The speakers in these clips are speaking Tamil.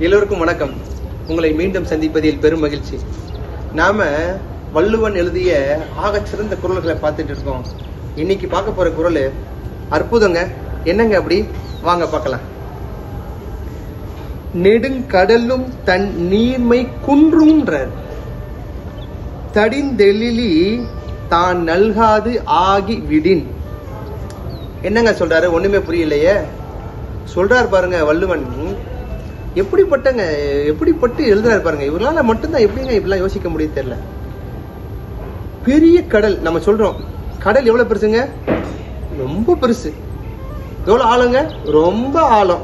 எல்லோருக்கும் வணக்கம். உங்களை மீண்டும் சந்திப்பதில் பெரும் மகிழ்ச்சி. நாம வள்ளுவன் எழுதிய ஆகச்சிறந்த குரல்களை பார்த்துட்டு இருக்கோம். இன்னைக்கு பார்க்க போற குரல் அற்புதங்க. என்னங்க அப்படி? வாங்க பார்க்கலாம். நெடுங்கடலும் தன் நீர்மை குன்றும்ன்றார் தடிந்தெழிலி தான் நல்காது ஆகி விடின். என்னங்க சொல்றாரு? ஒண்ணுமே புரியலையே. சொல்றார் பாருங்க வள்ளுவன். எப்படிப்பட்டங்க எப்படிப்பட்டு எழுதுறாரு பாருங்க. இவரால மட்டும்தான் எப்படிங்க இப்படிலாம் யோசிக்க முடியும் தெரியல. பெரிய கடல் நம்ம சொல்றோம். கடல் எவ்வளவு பெருசுங்க? ரொம்ப பெருசு. எவ்வளவு ஆழங்க? ரொம்ப ஆழம்.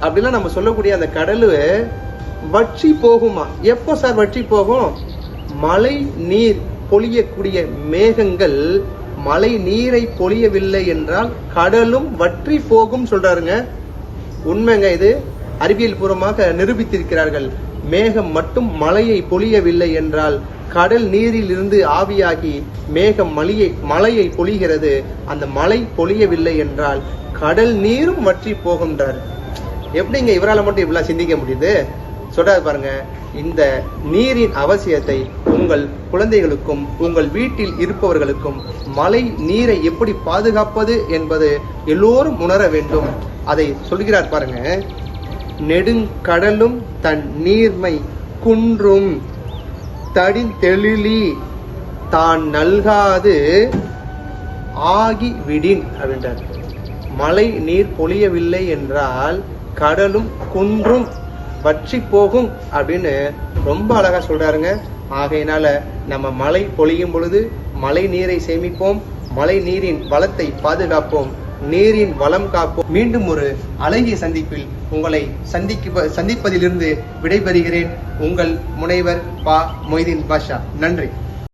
அப்படிலாம் நம்ம சொல்லக்கூடிய அந்த கடல் வற்றி போகுமா? எப்போ சார் வற்றி போகும்? மழை நீர் பொழியக்கூடிய மேகங்கள் மழை நீரை பொழியவில்லை என்றால் கடலும் வற்றி போகும் சொல்றாருங்க. உண்மைங்க இது. அறிவியல் பூர்வமாக நிரூபித்திருக்கிறார்கள். மேகம் மட்டும் மழையை பொழியவில்லை என்றால் கடல் நீரில் இருந்து ஆவியாகி மேகம் மலியை மழையை பொழிகிறது. அந்த மழை பொழியவில்லை என்றால் கடல் நீரும் வற்றி போகின்றார். எப்படிங்க இவரால மட்டும் இவ்வளோ சிந்திக்க முடியுது? சொல்றாரு பாருங்க இந்த நீரின் அவசியத்தை உங்கள் குழந்தைகளுக்கும் உங்கள் வீட்டில் இருப்பவர்களுக்கும் மழை நீரை எப்படி பாதுகாப்பது என்பது எல்லோரும் உணர வேண்டும். அதை சொல்கிறார் பாருங்க நெடுங்கடலும் தன் நீர்மை குன்றும். தடிந்தெழிலி தான் நல்காது. ஆகி விடின் அப்படின்றார். மழை நீர் பொழியவில்லை என்றால் கடலும் குன்றும் வற்றி போகும் அப்படின்னு ரொம்ப அழகாக சொல்கிறாருங்க ஆகையினால நம்ம மழை பொழியும் பொழுது மழை நீரை சேமிப்போம் மழை நீரின் வளத்தை பாதுகாப்போம். நீரின் வளம் காப்போம் மீண்டும் ஒரு அழகிய சந்திப்பில் உங்களை சந்திக்க சந்திப்பதிலிருந்து விடைபெறுகிறேன். உங்கள் முனைவர் பா மொய்தீன் பாஷா. நன்றி.